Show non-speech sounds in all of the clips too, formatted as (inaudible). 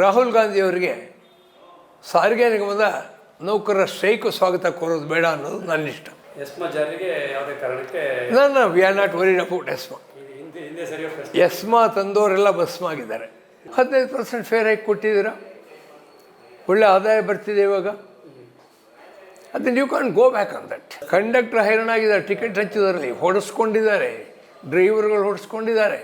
ರಾಹುಲ್ ಗಾಂಧಿಯವರಿಗೆ ಸಾರಿಗೆ ನಿಗಮದ ನೌಕರರ ಸ್ಟ್ರೈಕು ಸ್ವಾಗತ ಕೋರೋದು ಬೇಡ ಅನ್ನೋದು ನನ್ನ ಇಷ್ಟ. ಎಸ್ಮಾ ಜಾರಿಗೆ ಯಾವುದೇ ಕಾರಣಕ್ಕೆ ನಾನು we are not worried about ESMA. ESMA ತಂದವರೆಲ್ಲ ಭಸ್ಮ ಆಗಿದ್ದಾರೆ ಹದಿನೈದು ಪರ್ಸೆಂಟ್ ಫೇರ್ ಆಗಿ ಕೊಟ್ಟಿದ್ದೀರಾ? ಒಳ್ಳೆ ಆದಾಯ ಬರ್ತಿದೆ ಇವಾಗ. ಅದನ್ನು you can go back on that conductor ಹೈರಾಣಾಗಿದ್ದಾರೆ ticket ಹಚ್ಚಿದಾರಲ್ಲಿ ಹೊಡೆಸ್ಕೊಂಡಿದ್ದಾರೆ ಡ್ರೈವರ್ಗಳು ಹೊಡೆಸ್ಕೊಂಡಿದ್ದಾರೆ.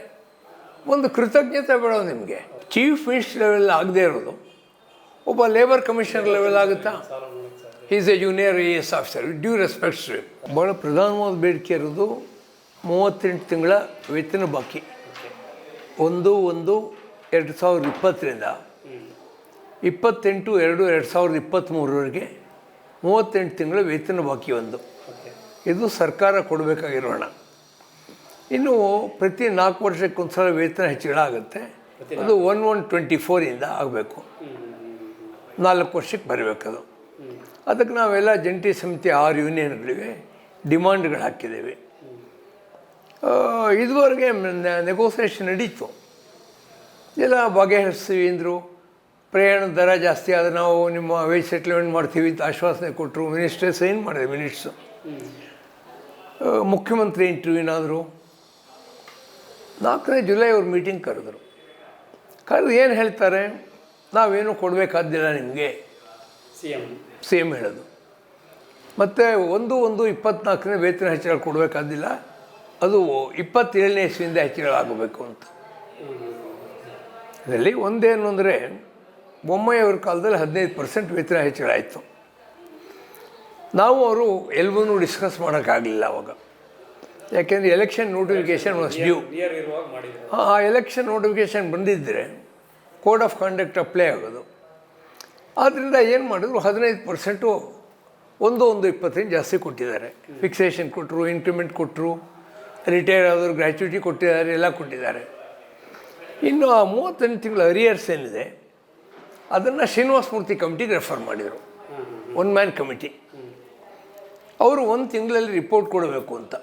ಒಂದು ಕೃತಜ್ಞತೆ ಬೇಡ ನಿಮಗೆ. ಚೀಫ್ ಮಿನಿಸ್ಟರ್ ಲೆವೆಲ್ ಆಗದೇ ಇರೋದು. ಒಬ್ಬ ಲೇಬರ್ ಕಮಿಷನರ್ ಲೆವೆಲ್ ಆಗುತ್ತಾ? Is a junior A S officer due respects ಭಾಳ ಪ್ರಧಾನವಾದ ಬೇಡಿಕೆ ಇರೋದು ಮೂವತ್ತೆಂಟು ತಿಂಗಳ ವೇತನ ಬಾಕಿ. ಒಂದು ಒಂದು, ಎರಡು ಸಾವಿರದ ಇಪ್ಪತ್ತರಿಂದ ಇಪ್ಪತ್ತೆಂಟು, ಎರಡು ಎರಡು ಸಾವಿರದ ಇಪ್ಪತ್ತ್ಮೂರವರೆಗೆ ಮೂವತ್ತೆಂಟು ತಿಂಗಳ ವೇತನ ಬಾಕಿ ಒಂದು. ಇದು ಸರ್ಕಾರ ಕೊಡಬೇಕಾಗಿರೋಣ ಇನ್ನು ಪ್ರತಿ ನಾಲ್ಕು ವರ್ಷಕ್ಕೊಂದು ಸಲ ವೇತನ ಹೆಚ್ಚಳ ಆಗುತ್ತೆ ಅದು ಒನ್ ಒನ್ ಟ್ವೆಂಟಿ ಫೋರಿಂದ ಆಗಬೇಕು. ನಾಲ್ಕು ವರ್ಷಕ್ಕೆ ಬರಬೇಕದು ಅದಕ್ಕೆ ನಾವೆಲ್ಲ ಜಂಟಿ ಸಮಿತಿ ಆರು ಯೂನಿಯನ್ಗಳಿವೆ ಡಿಮಾಂಡ್ಗಳು ಹಾಕಿದ್ದೇವೆ. ಇದುವರೆಗೆ ನೆಗೋಸಿಯೇಷನ್ ನಡೀತು. ಎಲ್ಲ ಬಗೆಹರಿಸ್ತೀವಿ ಅಂದರು. ಪ್ರಯಾಣ ದರ ಜಾಸ್ತಿ ಆದರೆ ನಾವು ನಿಮ್ಮ ವೇಜ್ ಸೆಟ್ಲ್ಮೆಂಟ್ ಮಾಡ್ತೀವಿ ಅಂತ ಆಶ್ವಾಸನೆ ಕೊಟ್ಟರು ಮಿನಿಸ್ಟ್ರೇ ಸೈನ್ ಮಾಡಿದೆ ಮಿನಿಟ್ಸು ಮುಖ್ಯಮಂತ್ರಿ ಇಂಟರ್ವ್ಯೂನಾದರು ನಾಲ್ಕನೇ ಜುಲೈ ಅವ್ರ ಮೀಟಿಂಗ್ ಕರೆದ್ರು. ಕರೆದು ಏನು ಹೇಳ್ತಾರೆ? ನಾವೇನು ಕೊಡಬೇಕಾದ್ದಿಲ್ಲ ನಿಮಗೆ. ಸಿ ಎಂ ಸಿ ಎಂ ಹೇಳೋದು. ಮತ್ತು ಒಂದು ಒಂದು ಇಪ್ಪತ್ನಾಲ್ಕನೇ ವೇತನ ಹೆಚ್ಚಳ ಕೊಡಬೇಕಾದಿಲ್ಲ ಅದು ಇಪ್ಪತ್ತೇಳನೇ ಇಸ್ವಿಯಿಂದ ಹೆಚ್ಚಳ ಆಗಬೇಕು ಅಂತ ಇದರಲ್ಲಿ ಒಂದೇನು ಅಂದರೆ ಬೊಮ್ಮಯ್ಯವ್ರ ಕಾಲದಲ್ಲಿ ಹದಿನೈದು ಪರ್ಸೆಂಟ್ ವೇತನ ಹೆಚ್ಚಳ ಆಯಿತು. ನಾವು ಅವರು ಎಲ್ಲವನ್ನೂ ಡಿಸ್ಕಸ್ ಮಾಡೋಕ್ಕಾಗಲಿಲ್ಲ ಅವಾಗ. ಯಾಕೆಂದರೆ ಎಲೆಕ್ಷನ್ ನೋಟಿಫಿಕೇಷನ್ ವಾಸ್ ಡ್ಯೂ ಮಾಡಿದ್ರು. ಆ ಎಲೆಕ್ಷನ್ ನೋಟಿಫಿಕೇಷನ್ ಬಂದಿದ್ದರೆ ಕೋಡ್ ಆಫ್ ಕಾಂಡಕ್ಟ್ ಅಪ್ಲೈ ಆಗೋದು. ಆದ್ದರಿಂದ ಏನು ಮಾಡಿದ್ರು ಹದಿನೈದು ಪರ್ಸೆಂಟು ಒಂದು ಒಂದು ಇಪ್ಪತ್ತೈದು ಜಾಸ್ತಿ ಕೊಟ್ಟಿದ್ದಾರೆ. ಫಿಕ್ಸೇಷನ್ ಕೊಟ್ಟರು ಇನ್ಕ್ರಿಮೆಂಟ್ ಕೊಟ್ಟರು ರಿಟೈರ್ ಆದವರು ಗ್ರ್ಯಾಚ್ಯುಟಿ ಕೊಟ್ಟಿದ್ದಾರೆ, ಎಲ್ಲ ಕೊಟ್ಟಿದ್ದಾರೆ. ಇನ್ನು ಆ ಮೂವತ್ತೆಂಟು ತಿಂಗಳ ಅರಿಯರ್ಸ್ ಏನಿದೆ, ಅದನ್ನು ಶ್ರೀನಿವಾಸ ಮೂರ್ತಿ ಕಮಿಟಿಗೆ ರೆಫರ್ ಮಾಡಿದರು. ಒನ್ ಮ್ಯಾನ್ ಕಮಿಟಿ ಅವರು ಒಂದು ತಿಂಗಳಲ್ಲಿ ರಿಪೋರ್ಟ್ ಕೊಡಬೇಕು ಅಂತ.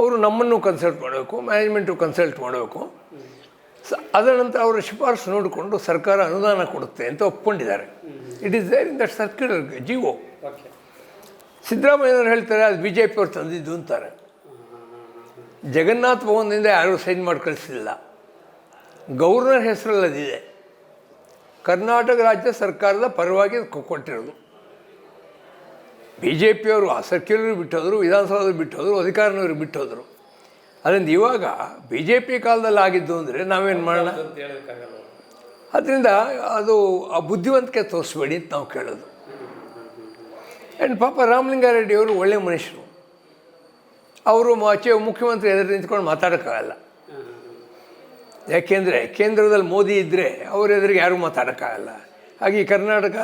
ಅವರು ನಮ್ಮನ್ನು ಕನ್ಸಲ್ಟ್ ಮಾಡಬೇಕು ಮ್ಯಾನೇಜ್ಮೆಂಟು ಕನ್ಸಲ್ಟ್ ಮಾಡಬೇಕು. ಸ ಅದರ ನಂತರ ಅವರ ಶಿಫಾರಸು ನೋಡಿಕೊಂಡು ಸರ್ಕಾರ ಅನುದಾನ ಕೊಡುತ್ತೆ ಅಂತ ಒಪ್ಕೊಂಡಿದ್ದಾರೆ. It is there in that circular G okay ಸಿದ್ದರಾಮಯ್ಯನವರು ಹೇಳ್ತಾರೆ ಅದು ಬಿ ಜೆ ಪಿಯವ್ರು ತಂದಿದ್ದು ಅಂತಾರೆ. ಜಗನ್ನಾಥ್ ಭವನದಿಂದ ಯಾರೂ ಸೈನ್ ಮಾಡಿ ಕಳಿಸಲಿಲ್ಲ ಗೌರ್ನರ್ ಹೆಸರಲ್ಲಿ ಅದಿದೆ. ಕರ್ನಾಟಕ ರಾಜ್ಯ ಸರ್ಕಾರದ ಪರವಾಗಿ ಕೊಟ್ಟಿರೋದು ಬಿ ಜೆ ಪಿಯವರು ಆ ಸರ್ಕ್ಯುಲರ್ ಬಿಟ್ಟೋದ್ರು ವಿಧಾನಸೌಧ ಬಿಟ್ಟೋದ್ರು ಅಧಿಕಾರನವರು ಬಿಟ್ಟೋದ್ರು. ಅದರಿಂದ ಇವಾಗ ಬಿ ಜೆ ಪಿ ಕಾಲದಲ್ಲಿ ಆಗಿದ್ದು ಅಂದರೆ ನಾವೇನು ಮಾಡೋಣ? ಅದರಿಂದ ಅದು ಆ ಬುದ್ಧಿವಂತಿಕೆ ತೋರಿಸ್ಬೇಡಿ ಅಂತ ನಾವು ಕೇಳೋದು. ಆ್ಯಂಡ್ ಪಾಪ ರಾಮಲಿಂಗಾರೆಡ್ಡಿ ಅವರು ಒಳ್ಳೆ ಮನುಷ್ಯರು. ಅವರು ಆಚೆ ಮುಖ್ಯಮಂತ್ರಿ ಎದುರು ನಿಂತ್ಕೊಂಡು ಮಾತಾಡೋಕ್ಕಾಗಲ್ಲ. ಯಾಕೆಂದರೆ ಕೇಂದ್ರದಲ್ಲಿ ಮೋದಿ ಇದ್ದರೆ ಅವ್ರ ಎದುರಿಗೆ ಯಾರೂ ಮಾತಾಡೋಕ್ಕಾಗಲ್ಲ. ಹಾಗೆ ಕರ್ನಾಟಕ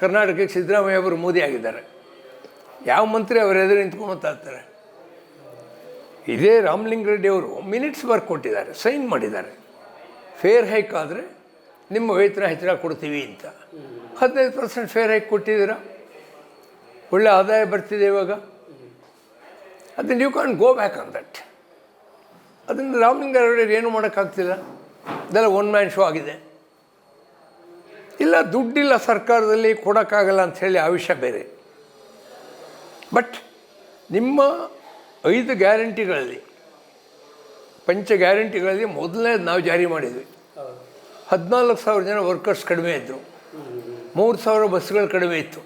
ಕರ್ನಾಟಕಕ್ಕೆ ಸಿದ್ದರಾಮಯ್ಯ ಅವರು ಮೋದಿ ಆಗಿದ್ದಾರೆ. ಯಾವ ಮಂತ್ರಿ ಅವರ ಎದುರು ನಿಂತ್ಕೊಂಡು ಮಾತಾಡ್ತಾರೆ? ಇದೇ ರಾಮಲಿಂಗ ರೆಡ್ಡಿ ಅವರು ಮಿನಿಟ್ಸ್ ವರ್ಕ್ ಕೊಟ್ಟಿದ್ದಾರೆ, ಸೈನ್ ಮಾಡಿದ್ದಾರೆ. ಫೇರ್ ಹೈಕ್ ಆದರೆ ನಿಮ್ಮ ವೇತನ ಹೆಚ್ಚಳ ಕೊಡ್ತೀವಿ ಅಂತ. ಹದಿನೈದು ಪರ್ಸೆಂಟ್ ಫೇರ್ ಹೈಕ್ ಕೊಟ್ಟಿದ್ದೀರಾ? ಒಳ್ಳೆ ಆದಾಯ ಬರ್ತಿದೆ ಇವಾಗ. ಅದನ್ನು you can go back on that ಅದನ್ನು ರಾಮಲಿಂಗಾರೆಡ್ಡಿ ಏನು ಮಾಡೋಕ್ಕಾಗ್ತಿಲ್ಲ? ಇದೆಲ್ಲ ಒನ್ ಮ್ಯಾನ್ ಶೋ ಆಗಿದೆ. ಇಲ್ಲ, ದುಡ್ಡಿಲ್ಲ ಸರ್ಕಾರದಲ್ಲಿ ಕೊಡೋಕ್ಕಾಗಲ್ಲ ಅಂಥೇಳಿ ಆ ವಿಷಯ ಬೇರೆ. ಬಟ್ ನಿಮ್ಮ ಐದು ಗ್ಯಾರಂಟಿಗಳಲ್ಲಿ, ಪಂಚ ಗ್ಯಾರಂಟಿಗಳಲ್ಲಿ ಮೊದಲನೇ ನಾವು ಜಾರಿ ಮಾಡಿದ್ವಿ. ಹೌದು ಹದಿನಾಲ್ಕು ಸಾವಿರ ಜನ ವರ್ಕರ್ಸ್ ಕಡಿಮೆ ಇದ್ದರು ಮೂರು ಸಾವಿರ ಬಸ್ಸುಗಳು ಕಡಿಮೆ ಇತ್ತು.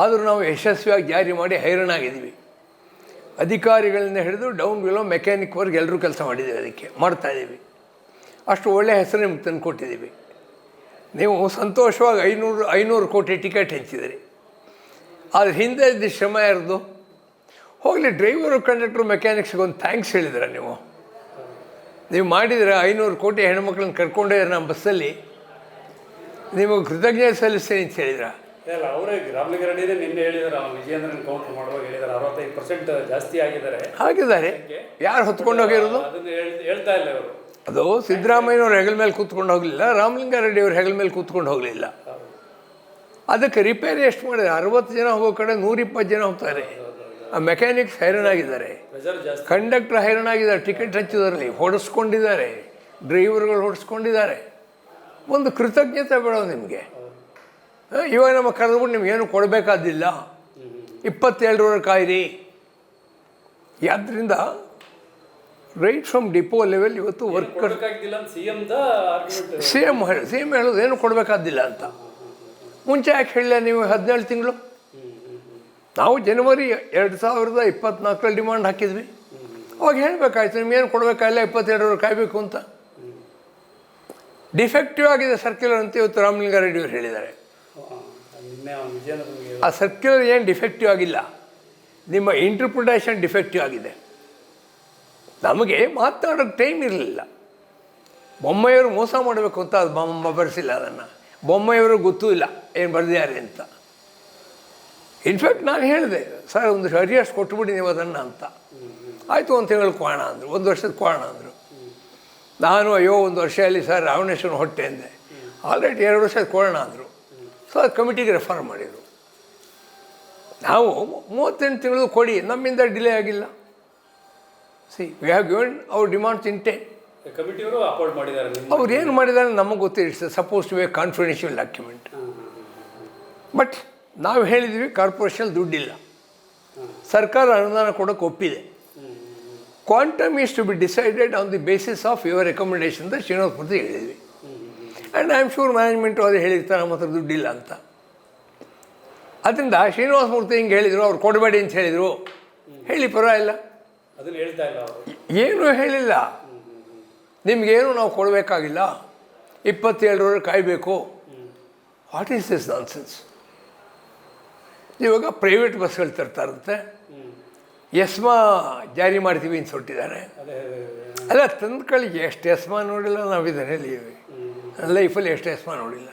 ಆದರೂ ನಾವು ಯಶಸ್ವಿಯಾಗಿ ಜಾರಿ ಮಾಡಿ ಹೈರಾಣಾಗಿದ್ದೀವಿ ಅಧಿಕಾರಿಗಳಿಂದ ಹಿಡಿದು ಡೌನ್ ಬಿಲೋ ಮೆಕ್ಯಾನಿಕ್ವರೆಗೆ ಎಲ್ಲರೂ ಕೆಲಸ ಮಾಡಿದ್ದೀವಿ ಅದಕ್ಕೆ, ಮಾಡ್ತಾ ಇದ್ದೀವಿ. ಅಷ್ಟು ಒಳ್ಳೆಯ ಹೆಸರು ನಿಮ್ಗೆ ತಂದು ಕೊಟ್ಟಿದ್ದೀವಿ. ನೀವು ಸಂತೋಷವಾಗಿ ಐನೂರು ಐನೂರು ಕೋಟಿ ಟಿಕೆಟ್ ಹೆಂಚಿದಿರಿ ಆದರೆ ಹಿಂದೆ ಇದ್ದ ಶ್ರಮ ಯಾರ್ದು? ಹೋಗಲಿ ಡ್ರೈವರು ಕಂಡಕ್ಟ್ರು ಮೆಕ್ಯಾನಿಕ್ಸ್ಗೆ ಒಂದು ಥ್ಯಾಂಕ್ಸ್ ಹೇಳಿದ್ರೆ ನೀವು. ನೀವು ಮಾಡಿದರೆ ಐನೂರು ಕೋಟಿ ಹೆಣ್ಮಕ್ಳನ್ನ ಕರ್ಕೊಂಡೇ ನಮ್ಮ ಬಸ್ಸಲ್ಲಿ ನಿಮಗೆ ಕೃತಜ್ಞತೆ ಸಲ್ಲಿಸ್ತೀನಿ ಅಂತ ಹೇಳಿದ್ರ. ಇಲ್ಲ ಅವರೇ ನಿನ್ನೆ ಹೇಳಿದಾರೆ ಕೌಂಟರ್ ಮಾಡುವಾಗ ಹೇಳಿದಾರೆ ಅರವತ್ತೈದು ಪರ್ಸೆಂಟ್ ಜಾಸ್ತಿ ಆಗಿದ್ದಾರೆ. ಹಾಗಿದ್ದಾರೆ. ಯಾರು ಹೊತ್ಕೊಂಡು ಹೋಗಿರೋದು? ಹೇಳ್ತಾ ಇಲ್ಲ ಅವರು ಅದು ಸಿದ್ದರಾಮಯ್ಯನವ್ರ ಹೆಗಲ ಮೇಲೆ ಕೂತ್ಕೊಂಡು ಹೋಗಲಿಲ್ಲ ರಾಮಲಿಂಗಾರೆಡ್ಡಿ ಅವ್ರ ಹೆಗಲ ಮೇಲೆ ಕೂತ್ಕೊಂಡು ಹೋಗಲಿಲ್ಲ. ಅದಕ್ಕೆ ರಿಪೇರಿ ಎಷ್ಟು ಮಾಡಿದ್ರೆ ಅರವತ್ತು ಜನ ಹೋಗೋ ಕಡೆ ನೂರಿಪ್ಪತ್ತು ಜನ ಹೋಗ್ತಾರೆ. ಮೆಕ್ಯಾನಿಕ್ಸ್ ಹೈರಾಣಾಗಿದ್ದಾರೆ ಕಂಡಕ್ಟರ್ ಹೈರಾಣಾಗಿದ್ದಾರೆ ಟಿಕೆಟ್ ಹಚ್ಚಿದ್ರಲ್ಲಿ ಹೊಡೆಸ್ಕೊಂಡಿದ್ದಾರೆ. ಡ್ರೈವರ್ಗಳು ಹೊಡೆಸ್ಕೊಂಡಿದ್ದಾರೆ. ಒಂದು ಕೃತಜ್ಞತೆ ಬೇಡ ನಿಮಗೆ. ಇವಾಗ ನಮ್ಮ ಕರೆದ್ಬಿಟ್ಟು ನಿಮ್ಗೇನು ಕೊಡಬೇಕಾದಿಲ್ಲ ಇಪ್ಪತ್ತೆರಡರ ಕಾಯಿರಿ ಆದ್ದರಿಂದ ರೈಟ್ ಫ್ರಮ್ ಡಿಪೋ ಲೆವೆಲ್ ಇವತ್ತು ವರ್ಕ್ ಸಿ ಎಂ ಹೇಳಿ ಸಿ ಎಂ ಹೇಳೋದು. ಏನು ಕೊಡಬೇಕಾದಿಲ್ಲ ಅಂತ. ಮುಂಚೆ ಯಾಕೆ ಹೇಳಿಲ್ಲ ನೀವು ಹದಿನೇಳು ತಿಂಗಳು? ನಾವು ಜನವರಿ ಎರಡು ಸಾವಿರದ ಇಪ್ಪತ್ನಾಲ್ಕರಲ್ಲಿ ಡಿಮಾಂಡ್ ಹಾಕಿದ್ವಿ. ಅವಾಗ ಹೇಳಬೇಕಾಯ್ತು ನಿಮ್ಗೇನು ಕೊಡಬೇಕಾಗಿಲ್ಲ ಇಪ್ಪತ್ತೆರಡರವರೆ ಕಾಯಬೇಕು ಅಂತ. ಡಿಫೆಕ್ಟಿವ್ ಆಗಿದೆ ಸರ್ಕ್ಯುಲರ್ ಅಂತ ಇವತ್ತು ರಾಮಲಿಂಗಾರೆಡ್ಡಿ ಅವರು ಹೇಳಿದ್ದಾರೆ. ಆ ಸರ್ಕ್ಯುಲರ್ ಏನು ಡಿಫೆಕ್ಟಿವ್ ಆಗಿಲ್ಲ. ನಿಮ್ಮ ಇಂಟರ್ಪ್ರಿಟೇಷನ್ ಡಿಫೆಕ್ಟಿವ್ ಆಗಿದೆ. ನಮಗೆ ಮಾತಾಡೋಕ್ಕೆ ಟೈಮ್ ಇರಲಿಲ್ಲ. ಬೊಮ್ಮೆಯವರು ಮೋಸ ಮಾಡಬೇಕು ಅಂತ ಅದು ಬರೆಸಿಲ್ಲ ಅದನ್ನು. ಬೊಮ್ಮೆಯವರು ಗೊತ್ತೂ ಇಲ್ಲ, ಏನು ಬರೆದಿದ್ದಾರೆ ಅಂತ. ಇನ್ಫ್ಯಾಕ್ಟ್ ನಾನು ಹೇಳಿದೆ ಸರ್ ಒಂದು ಅರಿಯಷ್ಟು ಕೊಟ್ಟುಬಿಡಿ ನೀವು ಅದನ್ನು ಅಂತ. ಆಯಿತು ಒಂದು ಹೇಳಿ ಕೋಣ ಅಂದರು ಒಂದು ವರ್ಷದ ಕೋಣ ಅಂದರು. ನಾನು ಅಯ್ಯೋ ಒಂದು ವರ್ಷ ಅಲ್ಲಿ ಸರ್ ರಾವಣೇಶ್ವರನ ಹೊಟ್ಟೆ ಅಂದೆ. ಆಲ್ರೆಡಿ ಎರಡು ವರ್ಷದ ಕೋಣ ಅಂದರು. ಸೊ ಅದು ಕಮಿಟಿಗೆ ರೆಫರ್ ಮಾಡಿದರು. ನಾವು ಮೂವತ್ತೆಂಟು ತಿಂಗಳು ಕೊಡಿ ನಮ್ಮಿಂದ ಡಿಲೇ ಆಗಿಲ್ಲ. ಸಿ ವಿ ಹ್ಯಾವ್ ಗಿವನ್ ಅವ್ರ ಡಿಮಾಂಡ್ಸ್ ಇನ್ ಟೆನ್ ಅವ್ರು ಏನು ಮಾಡಿದ್ದಾರೆ ನಮಗೆ it's suppose to be confidential document but ನಾವು ಹೇಳಿದ್ವಿ ಕಾರ್ಪೊರೇಷನ್ ದುಡ್ಡಿಲ್ಲ. ಸರ್ಕಾರ ಅನುದಾನ ಕೊಡೋಕೆ ಒಪ್ಪಿದೆ. Quantum is to be decided on the basis of your recommendation ಅಂತ ಶ್ರೀನಿವಾಸ ಮೂರ್ತಿ ಹೇಳಿದ್ವಿ. And I am sure management ಅದು ಹೇಳಿರ್ತಾರೆ ನಮ್ಮ ಹತ್ರ ದುಡ್ಡಿಲ್ಲ ಅಂತ. ಅದರಿಂದ ಶ್ರೀನಿವಾಸ ಮೂರ್ತಿ ಹಿಂಗೆ ಹೇಳಿದರು ಅವ್ರು ಕೊಡಬೇಡಿ ಅಂತ ಹೇಳಿದರು. ಹೇಳಿ ಪರವಾಗಿಲ್ಲ. ಅವರು. ಏನೂ ಹೇಳಿಲ್ಲ. ನಿಮಗೇನು ನಾವು ಕೊಡಬೇಕಾಗಿಲ್ಲ. ಇಪ್ಪತ್ತೇಳರವರೆಗೆ ಕಾಯಬೇಕು. ವಾಟ್ ಈಸ್ ದಿಸ್ ನಾನ್ಸೆನ್ಸ್ ಇವಾಗ ಪ್ರೈವೇಟ್ ಬಸ್ಗಳು ತರ್ತಾರಂತೆ. ಎಸ್ಮಾ ಜಾರಿ ಮಾಡ್ತೀವಿ ಅಂತ ಸೊಟ್ಟಿದ್ದಾರೆ ಅಲ್ಲ ಅಲ್ಲ ಕಳಿಗೆ ಎಷ್ಟು ಎಸ್ಮಾ ನೋಡಿಲ್ಲ ನಾವು ನನ್ನ ಲೈಫಲ್ಲಿ ಎಷ್ಟು ಎಸ್ಮಾ ನೋಡಿಲ್ಲ.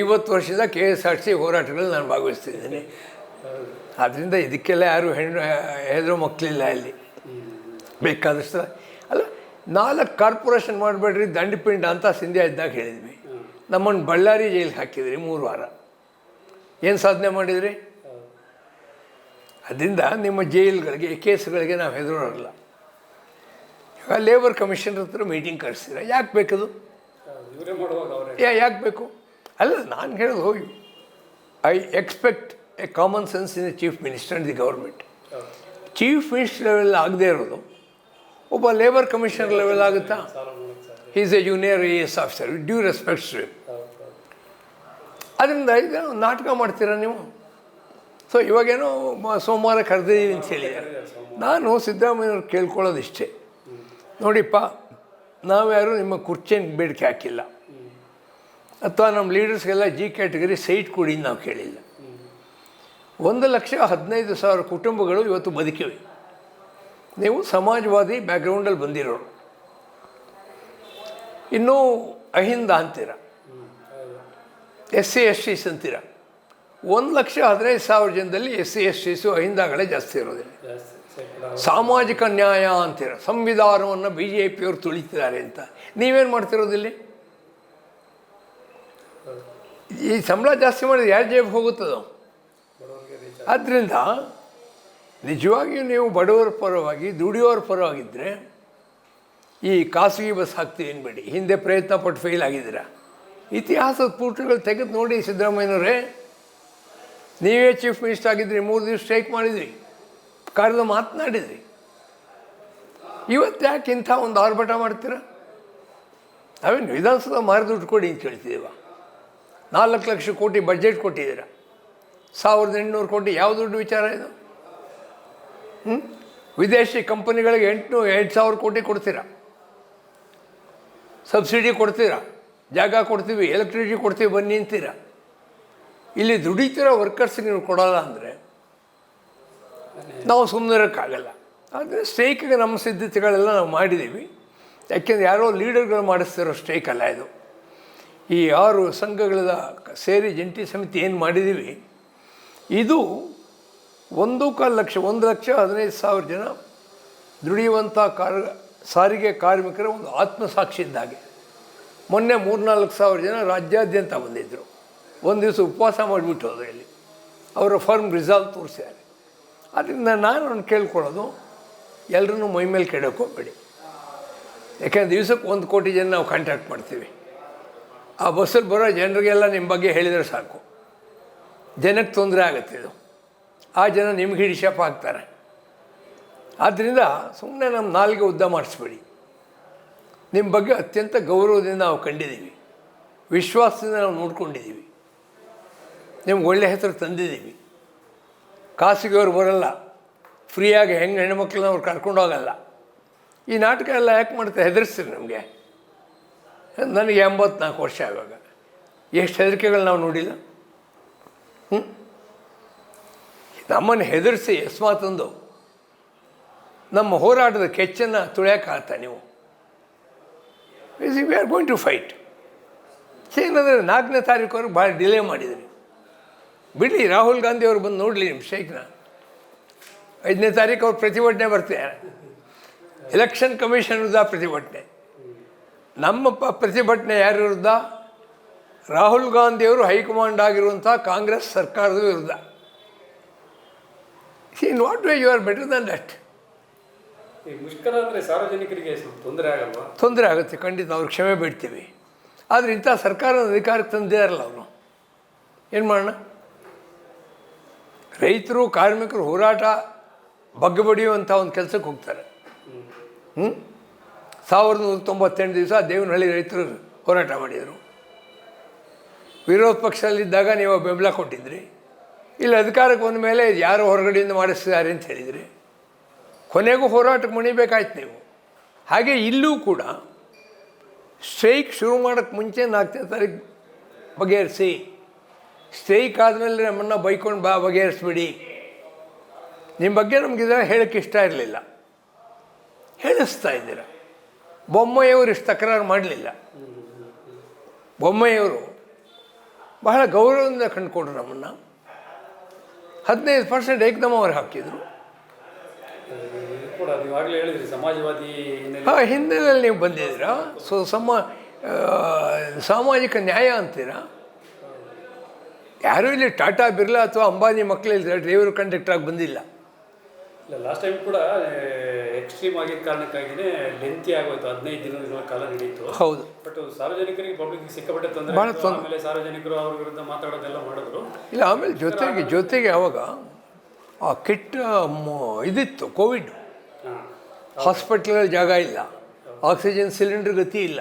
ಐವತ್ತು ವರ್ಷದ ಕೆ ಎಸ್ ಆರ್ ಸಿ ಹೋರಾಟಗಳಲ್ಲಿ ನಾನು ಭಾಗವಹಿಸ್ತಿದ್ದೀನಿ. ಆದ್ದರಿಂದ ಇದಕ್ಕೆಲ್ಲ ಯಾರು ಹೆಣ್ಣು ಹೆದರು ಮಕ್ಕಳಿಲ್ಲ ಇಲ್ಲಿ. ಬೇಕಾದಷ್ಟು ಅಲ್ಲ ನಾಲ್ಕು ಕಾರ್ಪೊರೇಷನ್ ಮಾಡಬೇಡ್ರಿ ದಂಡಪಿಂಡ ಅಂತ ಸಿಂಧ್ಯಾ ಇದ್ದಾಗ ಹೇಳಿದ್ವಿ. ನಮ್ಮನ್ನು ಬಳ್ಳಾರಿ ಜೈಲಿಗೆ ಹಾಕಿದ್ರಿ ಮೂರು ವಾರ. ಏನು ಸಾಧನೆ ಮಾಡಿದ್ರಿ? ಅದರಿಂದ ನಿಮ್ಮ ಜೈಲುಗಳಿಗೆ ಕೇಸ್ಗಳಿಗೆ ನಾವು ಹೆದರೋರಲ್ಲ. ಇವಾಗ ಲೇಬರ್ ಕಮಿಷನರ್ ಹತ್ರ ಮೀಟಿಂಗ್ ಕರೆಸ್ತೀರ ಯಾಕೆ ಬೇಕದು? ಯಾ ಯಾಕೆ ಬೇಕು? ಅಲ್ಲ ನಾನು ಹೇಳೋದು ಹೋಗಿ. I expect a common sense in the chief minister and the government chief minister level ಆಗದೇ ಇರೋದು. ಒಬ್ಬ ಲೇಬರ್ ಕಮಿಷನರ್ ಲೆವೆಲ್ ಆಗುತ್ತಾ? Is a junior I S officer due respects ಅದರಿಂದ ನಾಟಕ ಮಾಡ್ತೀರಾ ನೀವು? ಸೊ ಇವಾಗೇನೋ ಸೋಮವಾರ ಕರೆದಿದ್ದೀವಿ ಅಂತ ಹೇಳಿ. ನಾನು ಸಿದ್ದರಾಮಯ್ಯವ್ರು ಕೇಳ್ಕೊಳ್ಳೋದಿಷ್ಟೇ. ನೋಡಿಪ್ಪ, ನಾವ್ಯಾರು ನಿಮ್ಮ ಕುರ್ಚಿನ ಬೇಡಿಕೆ ಹಾಕಿಲ್ಲ. ಅಥವಾ ನಮ್ಮ ಲೀಡರ್ಸ್ಗೆಲ್ಲ ಜಿ ಕ್ಯಾಟಗರಿ ಸೈಟ್ ಕೊಡಿ ನಾವು ಕೇಳಿಲ್ಲ. ಒಂದು ಲಕ್ಷ ಹದಿನೈದು ಸಾವಿರ ಕುಟುಂಬಗಳು ಇವತ್ತು ಬದುಕಿವೆ. ನೀವು ಸಮಾಜವಾದಿ ಬ್ಯಾಕ್ಗ್ರೌಂಡಲ್ಲಿ ಬಂದಿರೋರು. ಇನ್ನೂ ಅಹಿಂದ ಅಂತೀರ. ಎಸ್ ಸಿ ಎಸ್ ಟಿಸ್ ಅಂತೀರ. ಒಂದು ಲಕ್ಷ ಹದಿನೈದು ಸಾವಿರ ಜನದಲ್ಲಿ ಎಸ್ ಸಿ ಎಸ್ ಟಿಸು ಅಹಿಂದಗಳೇ ಜಾಸ್ತಿ ಇರೋದಿಲ್ಲ ಸಾಮಾಜಿಕ ನ್ಯಾಯ ಅಂತೀರ ಸಂವಿಧಾನವನ್ನು ಬಿ ಜೆ ಪಿಯವರು ತುಳಿತಿದ್ದಾರೆ ಅಂತ. ನೀವೇನು ಮಾಡ್ತಿರೋದಿಲ್ಲಿ ಈ ಸಂಬಳ ಜಾಸ್ತಿ ಮಾಡಿದ್ರೆ ಯಾರು ಜೇಬ್ ಹೋಗುತ್ತದೋ? ಆದ್ದರಿಂದ ನಿಜವಾಗಿಯೂ ನೀವು ಬಡವರ ಪರವಾಗಿ ದುಡಿಯೋರ ಪರವಾಗಿದ್ದರೆ ಈ ಖಾಸಗಿ ಬಸ್ ಹಾಕ್ತೀವಿ ಹಿಂದೆ ಪ್ರಯತ್ನ ಪಟ್ಟು ಫೇಲ್ ಆಗಿದ್ದೀರಾ? ಇತಿಹಾಸದ ಪುಟಗಳು ತೆಗೆದು ನೋಡಿ ಸಿದ್ದರಾಮಯ್ಯನವರೇ. ನೀವೇ ಚೀಫ್ ಮಿನಿಸ್ಟರ್ ಆಗಿದ್ರಿ, ಮೂರು ದಿವಸ ಸ್ಟ್ರೈಕ್ ಮಾಡಿದ್ರಿ, ಕರೆದು ಮಾತನಾಡಿದ್ರಿ. ಇವತ್ತು ಯಾಕೆ ಇಂಥ ಒಂದು ಆರ್ಭಟ ಮಾಡ್ತೀರಾ? ನಾವೇನು ವಿಧಾನಸೌಧ ಮಾರಿ ದುಡ್ಡು ಕೊಡಿ ಅಂತ ಕೇಳ್ತಿದ್ದೀವ ನಾಲ್ಕು ಲಕ್ಷ ಕೋಟಿ ಬಜೆಟ್ ಕೊಟ್ಟಿದ್ದೀರ? ಸಾವಿರದ ಎಂಟುನೂರು ಕೋಟಿ ಯಾವ ದುಡ್ಡು ವಿಚಾರ ಇದು? ಹ್ಞೂ ವಿದೇಶಿ ಕಂಪನಿಗಳಿಗೆ ಎಂಟು ಎಂಟು ಸಾವಿರ ಕೋಟಿ ಕೊಡ್ತೀರಾ? ಸಬ್ಸಿಡಿ ಕೊಡ್ತೀರಾ? ಜಾಗ ಕೊಡ್ತೀವಿ ಎಲೆಕ್ಟ್ರಿಸಿಟಿ ಕೊಡ್ತೀವಿ, ಬನ್ನಿ ಅಂತೀರಾ? ಇಲ್ಲಿ ದುಡಿತಿರೋ ವರ್ಕರ್ಸ್ಗೆ ನೀವು ಕೊಡೋಲ್ಲ ಅಂದರೆ ನಾವು ಸುಮ್ಮನೆ ಸುಮ್ಮನಿರೋಕ್ಕಾಗಲ್ಲ ಆದರೆ ಸ್ಟ್ರೈಕ್ಗೆ ನಮ್ಮ ಸಿದ್ಧತೆಗಳೆಲ್ಲ ನಾವು ಮಾಡಿದ್ದೀವಿ ಯಾಕೆಂದರೆ ಯಾರೋ ಲೀಡರ್ಗಳು ಮಾಡಿಸ್ತಿರೋ ಸ್ಟ್ರೈಕ್ ಅಲ್ಲ ಇದು. ಈ ಆರು ಸಂಘಗಳ ಸೇರಿ ಜಂಟಿ ಸಮಿತಿ ಏನು ಮಾಡಿದ್ದೀವಿ ಇದು ಒಂದು ಕಾಲು ಲಕ್ಷ, ಒಂದು ಲಕ್ಷ ಹದಿನೈದು ಸಾವಿರ ಜನ ದುಡಿಯುವಂಥ ಕಾರ್, ಸಾರಿಗೆ ಕಾರ್ಮಿಕರ ಒಂದು ಆತ್ಮಸಾಕ್ಷಿ ಇದ್ದಾಗೆ. ಮೊನ್ನೆ ಮೂರ್ನಾಲ್ಕು ಸಾವಿರ ಜನ ರಾಜ್ಯಾದ್ಯಂತ ಬಂದಿದ್ದರು ಒಂದು ದಿವಸ ಉಪವಾಸ ಮಾಡಿಬಿಟ್ಟು ಅದು ಇಲ್ಲಿ. ಅವರ ಫರ್ಮ್ ರಿಸಾಲ್ವ್ ತೋರಿಸಿದ್ದಾರೆ ಅದರಿಂದ ನಾನು ಅವ್ನು ಕೇಳ್ಕೊಳ್ಳೋದು ಎಲ್ಲರೂ ಮೈ ಮೇಲೆ ಕೆಡೋಕೆ ಯಾಕೆಂದ್ರೆ ದಿವಸಕ್ಕೆ ಒಂದು ಕೋಟಿ ಜನ ನಾವು ಕಾಂಟ್ಯಾಕ್ಟ್ ಮಾಡ್ತೀವಿ. ಆ ಬಸ್ಸಲ್ಲಿ ಬರೋ ಜನರಿಗೆಲ್ಲ ನಿಮ್ಮ ಬಗ್ಗೆ ಹೇಳಿದರೆ ಸಾಕು. ಜನಕ್ಕೆ ತೊಂದರೆ ಆಗುತ್ತೆ ಇದು. ಆ ಜನ ನಿಮ್ಗೆ ಹಿಡಿ ಶಾಪ್ ಹಾಕ್ತಾರೆ ಆದ್ದರಿಂದ ಸುಮ್ಮನೆ ನಮ್ಮ ನಾಲ್ಗೆ ಉದ್ದ ಮಾಡಿಸ್ಬೇಡಿ. ನಿಮ್ಮ ಬಗ್ಗೆ ಅತ್ಯಂತ ಗೌರವದಿಂದ ನಾವು ಕಂಡಿದ್ದೀವಿ. ವಿಶ್ವಾಸದಿಂದ ನಾವು ನೋಡ್ಕೊಂಡಿದ್ದೀವಿ. ನಿಮ್ಗೆ ಒಳ್ಳೆ ಹೆಸರು ತಂದಿದ್ದೀವಿ ಖಾಸಗಿ ಅವ್ರು ಬರಲ್ಲ. ಫ್ರೀಯಾಗಿ ಹೆಂಗೆ ಹೆಣ್ಮಕ್ಳನ್ನ ಅವ್ರು ಕರ್ಕೊಂಡು ಹೋಗಲ್ಲ. ಈ ನಾಟಕ ಎಲ್ಲ ಯಾಕೆ ಮಾಡ್ತಾರೆ ಹೆದರ್ಸ್ತೀರಿ ನಮಗೆ? ನನಗೆ ಎಂಬತ್ನಾಲ್ಕು ವರ್ಷ ಇವಾಗ ಎಷ್ಟು ಹೆದರಿಕೆಗಳು ನಾವು ನೋಡಿಲ್ಲ. ಹ್ಞೂ ನಮ್ಮನ್ನು ಹೆದರಿಸಿ ಯಸ್ಮಾತಂದು ನಮ್ಮ ಹೋರಾಟದ ಕೆಚ್ಚನ್ನು ತುಳಿಯೋಕ್ಕಾಗತ್ತ ನೀವು. We are going to fight ಏನಂದರೆ ನಾಲ್ಕನೇ ತಾರೀಕು ಭಾಳ ಡಿಲೇ ಮಾಡಿದ್ರಿ ಬಿಡಲಿ ರಾಹುಲ್ ಗಾಂಧಿ ಅವರು ಬಂದು ನೋಡಲಿ ನಿಮ್ಮ ಶೇಖ್ನ. ಐದನೇ ತಾರೀಕು ಅವ್ರು ಪ್ರತಿಭಟನೆ ಬರ್ತಾರೆ. ಎಲೆಕ್ಷನ್ ಕಮಿಷನ್ ವಿರುದ್ಧ ಪ್ರತಿಭಟನೆ. ನಮ್ಮ ಪ ಪ್ರತಿಭಟನೆ ಯಾರ ವಿರುದ್ಧ? ರಾಹುಲ್ ಗಾಂಧಿಯವರು ಹೈಕಮಾಂಡ್ ಆಗಿರುವಂಥ ಕಾಂಗ್ರೆಸ್ ಸರ್ಕಾರದ ವಿರುದ್ಧ. In what way you are better than that ಮುಷ್ಕರ ಅಂದರೆ ಸಾರ್ವಜನಿಕರಿಗೆ ಸ್ವಲ್ಪ ತೊಂದರೆ ಆಗಲ್ವಾ? ತೊಂದರೆ ಆಗುತ್ತೆ ಖಂಡಿತ ಅವ್ರು ಕ್ಷಮೆ ಬಿಡ್ತೀವಿ. ಆದರೆ ಇಂಥ ಸರ್ಕಾರದ ಅಧಿಕಾರಕ್ಕೆ ತಂದಿದ್ದಾರಲ್ಲ ಅವರು. ಏನು ಮಾಡೋಣ? ರೈತರು, ಕಾರ್ಮಿಕರು ಹೋರಾಟ ಬಗ್ಗೆ ಬಡಿಯುವಂಥ ಒಂದು ಕೆಲಸಕ್ಕೆ ಹೋಗ್ತಾರೆ. ಹ್ಞೂ ಸಾವಿರದ ನೂರ ತೊಂಬತ್ತೆಂಟು ದಿವಸ ದೇವನಹಳ್ಳಿ ರೈತರು ಹೋರಾಟ ಮಾಡಿದರು. ವಿರೋಧ ಪಕ್ಷದಲ್ಲಿದ್ದಾಗ ನೀವು ಬೆಂಬಲ ಕೊಟ್ಟಿದ್ರಿ. ಇಲ್ಲಿ ಅಧಿಕಾರಕ್ಕೆ ಬಂದ ಮೇಲೆ ಯಾರು ಹೊರಗಡೆಯಿಂದ ಮಾಡಿಸ್ತಿದ್ದಾರೆ ಅಂತ ಹೇಳಿದ್ರಿ. ಕೊನೆಗೂ ಹೋರಾಟಕ್ಕೆ ಮುಣಿಬೇಕಾಯ್ತು ನೀವು. ಹಾಗೆ ಇಲ್ಲೂ ಕೂಡ ಸ್ಟ್ರೈಕ್ ಶುರು ಮಾಡೋಕ್ಕೆ ಮುಂಚೆ ನಾಲ್ಕನೇ ತಾರೀಕು ಬಗೆಹರಿಸಿ ಸ್ಟ್ರೈಕ್ ಆದಮೇಲೆ ನಮ್ಮನ್ನು ಬೈಕೊಂಡು ಬಾ ಬಗೆಹರಿಸ್ಬಿಡಿ. ನಿಮ್ಮ ಬಗ್ಗೆ ನಮಗಿದ್ರೆ ಹೇಳಕ್ಕೆ ಇಷ್ಟ ಇರಲಿಲ್ಲ. ಹೇಳಿಸ್ತಾ ಇದ್ದೀರ? ಬೊಮ್ಮೆಯವರು ಇಷ್ಟು ತಕರಾರು ಮಾಡಲಿಲ್ಲ. ಬೊಮ್ಮೆಯವರು ಬಹಳ ಗೌರವದಿಂದ ಕಂಡುಕೊಂಡ್ರು ನಮ್ಮನ್ನು. ಹದಿನೈದು ಪರ್ಸೆಂಟ್ ಏಕದಮ್ ಅವ್ರು ಹಾಕಿದರು. ಹಾಂ ಹಿಂದಿನಲ್ಲಿ ಹಿನ್ನೆಲೆಯಲ್ಲಿ. ನೀವು ಬಂದಿದ್ದೀರಾ? ಸೊ ಸಮ ಸಾಮಾಜಿಕ ನ್ಯಾಯ ಅಂತೀರಾ? ಯಾರೂ ಇಲ್ಲಿ ಟಾಟಾ ಬಿರ್ಲಾ ಅಥವಾ ಅಂಬಾನಿ ಮಕ್ಕಳಿಲ್ಲ ಡ್ರೈವರ್ ಕಂಡಕ್ಟರಾಗಿ ಬಂದಿಲ್ಲ. ಇಲ್ಲ ಲಾಸ್ಟ್ ಟೈಮ್ ಕೂಡ ಎಕ್ಸ್ಟ್ರೀಮ್ ಆಗಿದ್ದ ಕಾರಣಕ್ಕಾಗಿಯೇ ಲೆಂತಿ ಆಗೋಯ್ತು ಹದಿನೈದು ದಿನಗಳ ಕಾಲ ನಡೀತು. ಹೌದು. ಬಟ್ ಸಾರ್ವಜನಿಕರಿಗೆ ಪಬ್ಲಿಕ್ ಸಿಕ್ಕಾಪಟ್ಟೆ ತೊಂದರೆ ಆಯ್ತು. ಆಮೇಲೆ ಸಾರ್ವಜನಿಕರು ಅವ್ರ ವಿರುದ್ಧ ಮಾತಾಡೋದೆಲ್ಲ ಮಾಡಿದ್ರು. ಇಲ್ಲ ಆಮೇಲೆ ಜೊತೆಗೆ ಜೊತೆಗೆ ಅವಾಗ ಆ ಕೆಟ್ಟ ಇದಿತ್ತು ಕೋವಿಡ್ ಹಾಸ್ಪಿಟ್ಲಲ್ಲಿ ಜಾಗ ಇಲ್ಲ. ಆಕ್ಸಿಜನ್ ಸಿಲಿಂಡರ್ ಗತಿ ಇಲ್ಲ.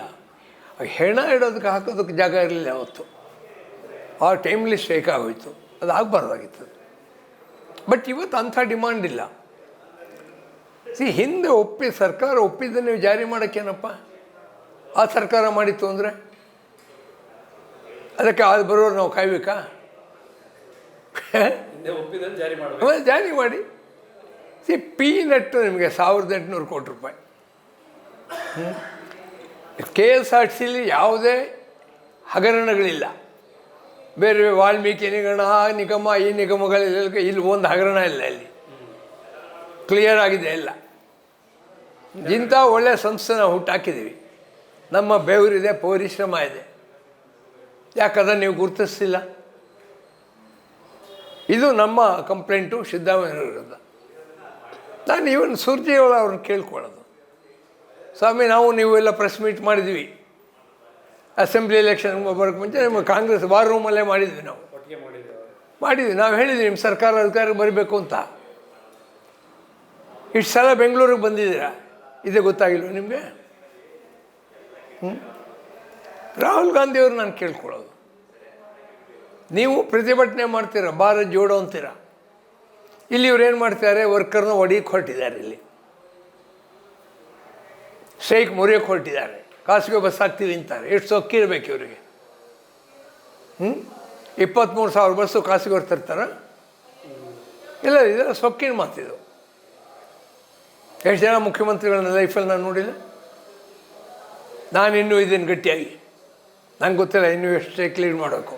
ಹೆಣ ಇಡೋದಕ್ಕೆ ಹಾಕೋದಕ್ಕೆ ಜಾಗ ಇರಲಿಲ್ಲ ಅವತ್ತು. ಆ ಟೈಮ್ಲಿ ಸ್ಟ್ರೈಕ್ ಆಗೋಯ್ತು. ಅದು ಆಗಬಾರ್ದಾಗಿತ್ತು. ಬಟ್ ಇವತ್ತು ಅಂಥ ಡಿಮಾಂಡ್ ಇಲ್ಲ. ಸಿ ಹಿಂದೆ ಒಪ್ಪಿ ಸರ್ಕಾರ ಒಪ್ಪಿದ್ದ ನೀವು ಜಾರಿ ಮಾಡೋಕ್ಕೇನಪ್ಪ ಆ ಸರ್ಕಾರ ಮಾಡಿತ್ತು ಅಂದರೆ? ಅದಕ್ಕೆ ಅದು ಬರೋರು ನಾವು ಕಾಯ್ಬೇಕಾ? ಜಾರಿ ಮಾಡಿ. ಸಿ ಪಿ ನೆಟ್ಟು ನಿಮಗೆ ಸಾವಿರದ ಎಂಟುನೂರು ಕೋಟಿ ರೂಪಾಯಿ. ಕೆ ಎಸ್ ಆರ್ ಟಿ ಸಿಲಿ ಯಾವುದೇ ಹಗರಣಗಳಿಲ್ಲ. ಬೇರೆ ವಾಲ್ಮೀಕಿ ನಿಗಮ ಆ ನಿಗಮ, ಈ ನಿಗಮಗಳೆಲ್ಲ ಇಲ್ಲಿ ಒಂದು ಹಗರಣ ಇಲ್ಲ ಇಲ್ಲಿ. ಕ್ಲಿಯರ್ ಆಗಿದೆ ಎಲ್ಲ. ಇಂಥ ಒಳ್ಳೆಯ ಸಂಸ್ಥೆ ನಾವು ಹುಟ್ಟಾಕಿದ್ದೀವಿ. ನಮ್ಮ ಬೆವರಿದೆ, ಪರಿಶ್ರಮ ಇದೆ. ಯಾಕಂದ್ರೆ ನೀವು ಗುರುತಿಸ್ತಿಲ್ಲ? ಇದು ನಮ್ಮ ಕಂಪ್ಲೇಂಟು ಸಿದ್ದರಾಮಯ್ಯ ವಿರುದ್ಧ. ನಾನು ಇವನ್ ಸುರ್ಜಿಯವಳು ಅವ್ರನ್ನ ಕೇಳ್ಕೊಳ್ಳೋದು. ಸ್ವಾಮಿ, ನಾವು ನೀವು ಎಲ್ಲ ಪ್ರೆಸ್ ಮೀಟ್ ಮಾಡಿದ್ವಿ ಅಸೆಂಬ್ಲಿ ಎಲೆಕ್ಷನ್ ಬರೋಕ್ಕೆ ಮುಂಚೆ ನಮ್ಮ ಕಾಂಗ್ರೆಸ್ ವಾರ್ ರೂಮಲ್ಲೇ ಮಾಡಿದ್ವಿ ನಾವು. ಮಾಡಿದ್ವಿ. ನಾವು ಹೇಳಿದ್ವಿ ನಿಮ್ಮ ಸರ್ಕಾರ ಅಧಿಕಾರಕ್ಕೆ ಬರಬೇಕು ಅಂತ. ಇಷ್ಟು ಸಲ ಬೆಂಗಳೂರಿಗೆ ಬಂದಿದ್ದೀರಾ? ಇದೇ ಗೊತ್ತಾಗಿಲ್ವ ನಿಮಗೆ? ಹ್ಞೂ ರಾಹುಲ್ ಗಾಂಧಿಯವ್ರು ನಾನು ಕೇಳ್ಕೊಳ್ಳೋದು. ನೀವು ಪ್ರತಿಭಟನೆ ಮಾಡ್ತೀರ? ಭಾರತ್ ಜೋಡೋ ಅಂತೀರ? ಇಲ್ಲಿ ಇವ್ರು ಏನು ಮಾಡ್ತಿದ್ದಾರೆ? ವರ್ಕರ್ನ ಹೊಡಿಯಕ್ಕೆ ಹೊರಟಿದ್ದಾರೆ ಇಲ್ಲಿ. ಸ್ಟ್ರೈಕ್ ಮುರಿಯೋಕ್ಕೆ ಹೊರಟಿದ್ದಾರೆ. ಖಾಸಗಿ ಬಸ್ ಹಾಕ್ತೀವಿ ಅಂತಾರೆ. ಎಷ್ಟು ಸೊಕ್ಕಿರಬೇಕು ಇವರಿಗೆ? ಹ್ಞೂ ಇಪ್ಪತ್ತ್ಮೂರು ಸಾವಿರ ಬಸ್ಸು ಖಾಸಗಿಯವ್ರು ಹೊರ್ತಿರ್ತಾರ? ಇಲ್ಲ, ಇದೆಲ್ಲ ಸೊಕ್ಕಿನ ಮಾತಿದು ಎಷ್ಟು ಜನ ಮುಖ್ಯಮಂತ್ರಿಗಳನ್ನ ಲೈಫಲ್ಲಿ ನಾನು ನೋಡಿಲ್ಲ? ನಾನು ಇನ್ನೂ ಇದ್ದೀನಿ ಗಟ್ಟಿಯಾಗಿ. ನಂಗೆ ಗೊತ್ತಿಲ್ಲ ಇನ್ನೂ ಎಷ್ಟೇ ಕ್ಲೀನ್ ಮಾಡಬೇಕು.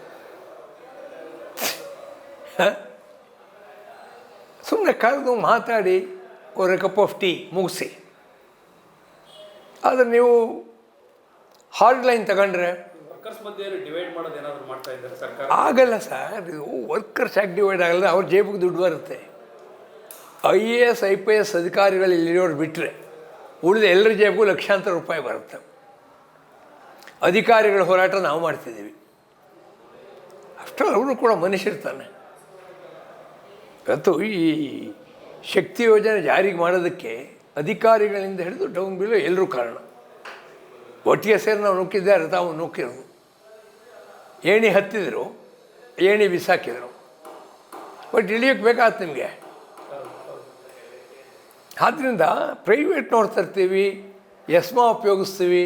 ಸುಮ್ಮನೆ ಕರೆದು ಮಾತಾಡಿ ஒரு ಕಪ್ ಆಫ್ ಟೀ ಮುಗಿಸಿ. ಆದರೆ ನೀವು ಹಾರ್ಡ್ ಲೈನ್ ತಗೊಂಡ್ರೆ? ಆಗಲ್ಲ ಸರ್ ಇದು ವರ್ಕರ್ಸ್ ಯಾಕೆ ಡಿವೈಡ್ ಆಗಲ್ಲ ಅವ್ರ ಜೇಬಿಗೆ ದುಡ್ಡು ಬರುತ್ತೆ. I A S I P S ಅಧಿಕಾರಿಗಳು ಇಲ್ಲಿರೋರು ಬಿಟ್ಟರೆ ಉಳಿದ ಎಲ್ಲರ ಜೇಬಿಗೂ ಲಕ್ಷಾಂತರ ರೂಪಾಯಿ ಬರುತ್ತೆ. ಅಧಿಕಾರಿಗಳ ಹೋರಾಟ ನಾವು ಮಾಡ್ತಿದ್ದೀವಿ. ಅಷ್ಟು ಅವರು ಕೂಡ ಮನುಷ್ಯರ್ತಾನೆ ಇವತ್ತು ಈ ಶಕ್ತಿ ಯೋಜನೆ ಜಾರಿಗೆ ಮಾಡೋದಕ್ಕೆ ಅಧಿಕಾರಿಗಳಿಂದ ಹಿಡಿದು ಡೌನ್ ಬಿಲ್ಲು ಎಲ್ಲರೂ ಕಾರಣ. ಒಟ್ಟಿಗೆ ಸೇರಿ ನಾವು ನುಗ್ಗಿದ್ದಾರೆ ತಾವು ನುಗ್ಗಿರು ಏಣಿ ಹತ್ತಿದ್ರು, ಏಣಿ ಬಿಸಾಕಿದರು. ಬಟ್ ಇಳಿಯೋಕ್ಕೆ ಬೇಕಾಗ್ತದೆ ನಿಮಗೆ. ಆದ್ದರಿಂದ ಪ್ರೈವೇಟ್ ತರ್ತೀವಿ ಎಸ್ಮಾ ಉಪಯೋಗಿಸ್ತೀವಿ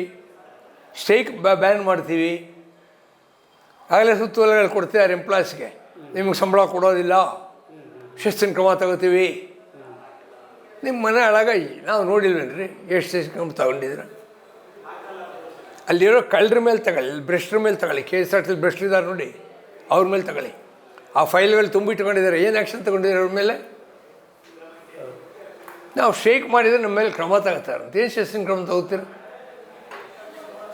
ಸ್ಟೇಕ್ ಬ್ಯಾನ್ ಮಾಡ್ತೀವಿ. ಆಗಲೇ ಸುತ್ತೋಲೆಗಳು ಕೊಡ್ತಿದ್ದಾರೆ ಎಂಪ್ಲಾಯ್ಸ್ಗೆ ನಿಮಗೆ ಸಂಬಳ ಕೊಡೋದಿಲ್ಲ. ಶಿಸ್ತಿನ ಕ್ರಮ ತಗೋತೀವಿ. ನಿಮ್ಮ ಮನೆ ಒಳಗೆ ನಾವು ನೋಡಿಲ್ವೇನ್ರಿ? ಎಷ್ಟು ಶಿಸ್ತಿನ ಕ್ರಮ ತಗೊಂಡಿದ್ದೀರ ಅಲ್ಲಿರೋ ಕಳ್ಳರ ಮೇಲೆ ತಗೊಳ್ಳಿ ಬ್ರಷ್ರ ಮೇಲೆ ತಗೊಳ್ಳಿ. ಕೆ ಎಸ್ ಆರ್ ಟಿ ಇದ್ದಾರೆ ನೋಡಿ, ಅವ್ರ ಮೇಲೆ ತಗೊಳ್ಳಿ. ಆ ಫೈಲ್ಗಳು ತುಂಬಿಟ್ಕೊಂಡಿದ್ದಾರೆ ಏನು ಆ್ಯಕ್ಷನ್ ತಗೊಂಡಿದ್ದಾರೆ ಅವ್ರ ಮೇಲೆ? ನಾವು ಶೇಕ್ ಮಾಡಿದರೆ ನಮ್ಮ ಮೇಲೆ ಕ್ರಮ ತಗೋತಾರೆ ಏನು ಶಿಸ್ತಿನ ಕ್ರಮ ತಗೋತೀರ?